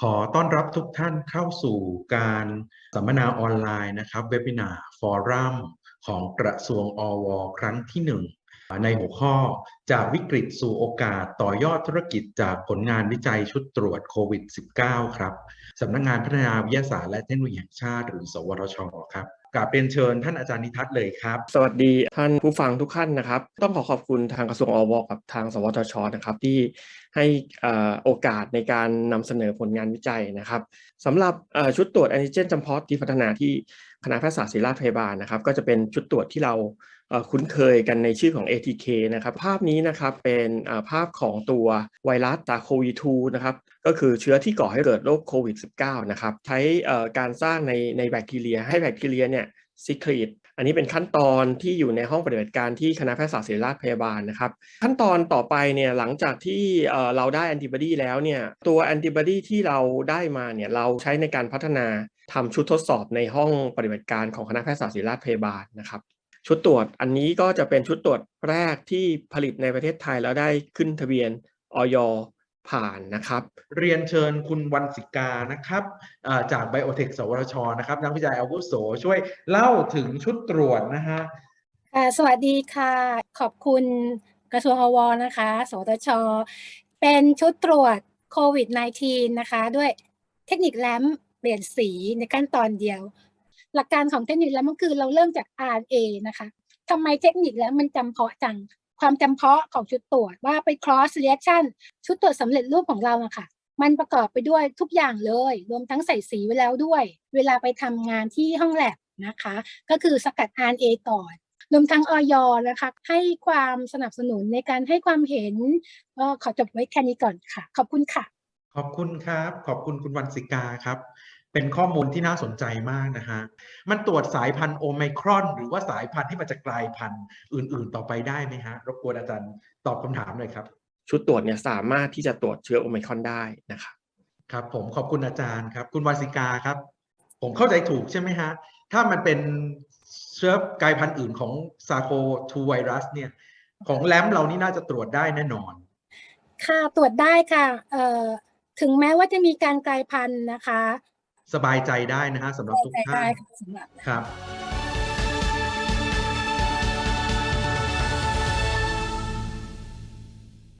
ขอต้อนรับทุกท่านเข้าสู่การสัมมนาออนไลน์นะครับเวบินาฟอรัมของกระทรวงอว ครั้งที่หนึ่ง ในหัวข้อจากวิกฤตสู่โอกาสต่อยอดธุรกิจจากผลงานวิจัยชุดตรวจโควิด -19 ครับสำนักงานพัฒนาวิทยาศาสตร์และเทคโนโลยีแห่งชาติ หรือ สวทช ครับกราบเรียนเชิญท่านอาจารย์นิทัศน์เลยครับ สวัสดีท่านผู้ฟังทุกท่านนะครับ ต้องขอขอบคุณทางกระทรวงอวกับทาง สวทชนะครับที่ให้อโอกาสในการนำเสนอผลงานวิจัยนะครับสำหรับชุดตรวจแอนติเจนจำเพาะที่พัฒนาที่คณะแพทยศาสตร์ศิริราชพยาบาลนะครับ ก็จะเป็นชุดตรวจที่เราคุ้นเคยกันในชื่อของ ATK นะครับ ภาพนี้นะครับเป็นภาพของตัวไวรัสตาโควี2นะครับก็คือเชื้อที่ก่อให้เกิดโรคโควิด -19 นะครับ ใช้การสร้างในในแบคทีเรีย ให้แบคทีเรียเนี่ยซิครีตอันนี้เป็นขั้นตอนที่อยู่ในห้องปฏิบัติการที่คณะแพทยศาสตร์ศิริราชพยาบาลนะครับ ขั้นตอนต่อไปเนี่ยหลังจากที่เราได้แอนติบอดีแล้วเนี่ยตัวแอนติบอดีที่เราได้มาเนี่ยเราใช้ในการพัฒนาทำชุดทดสอบในห้องปฏิบัติการของคณะแพทยศาสตร์ศิริราชพยาบาลนะครับ ชุดตรวจอันนี้ก็จะเป็นชุดตรวจแรกที่ผลิตในประเทศไทยแล้วได้ขึ้นทะเบียนออยผ่านนะครับ เรียนเชิญคุณวันสิกานะครับจากไบโอเทคสวทชนะครับนักวิจัยอาวุโสช่วยเล่าถึงชุดตรวจนะฮะค่ะสวัสดีค่ะ ขอบคุณกระทรวงอวนะคะ สวทช เป็นชุดตรวจโควิด -19 นะคะ ด้วยเทคนิคแลมเปลี่ยนสีในขั้นตอนเดียว หลักการของเทคนิคแล้วมก็คือเราเริ่มจาก RNA นะคะทำไมเทคนิคแลมมันจำเพาะจัง ความจำเพาะของชุดตรวจว่าไป cross reaction ชุดตรวจสำเร็จรูปของเราอะค่ะ มันประกอบไปด้วยทุกอย่างเลย รวมทั้งใส่สีไว้แล้วด้วย เวลาไปทำงานที่ห้องแลบนะคะ ก็คือสกัด RNA ก่อนรวมทั้งออยนะคะให้ความสนับสนุนในการให้ความเห็นก็ขอจบไว้แค่นี้ก่อนค่ะ ขอบคุณค่ะ ขอบคุณครับ ขอบคุณคุณวันสิกาครับ เป็นข้อมูลที่น่าสนใจมากนะฮะ มันตรวจสายพันธุ์โอไมครอน หรือว่าสายพันธุ์ที่มันจะกลายพันธุ์อื่น ๆ ต่อไปได้ไหมฮะ รบกวนอาจารย์ตอบคำถามหน่อยครับ ชุดตรวจเนี่ยสามารถที่จะตรวจเชื้อโอไมครอนได้นะครับ ครับ ผมขอบคุณอาจารย์ครับ คุณวาสิกาครับ ผมเข้าใจถูกใช่ไหมฮะ ถ้ามันเป็นเชื้อกลายพันธุ์อื่นของซาโคทูไวรัสเนี่ย ของแลมเรานี่น่าจะตรวจได้แน่นอน ค่ะ ตรวจได้ค่ะ เอ่อ ถึงแม้ว่าจะมีการกลายพันธุ์นะคะ สบายใจได้นะฮะสำหรับทุกใจท่าได้นค่ะสำหรับครับ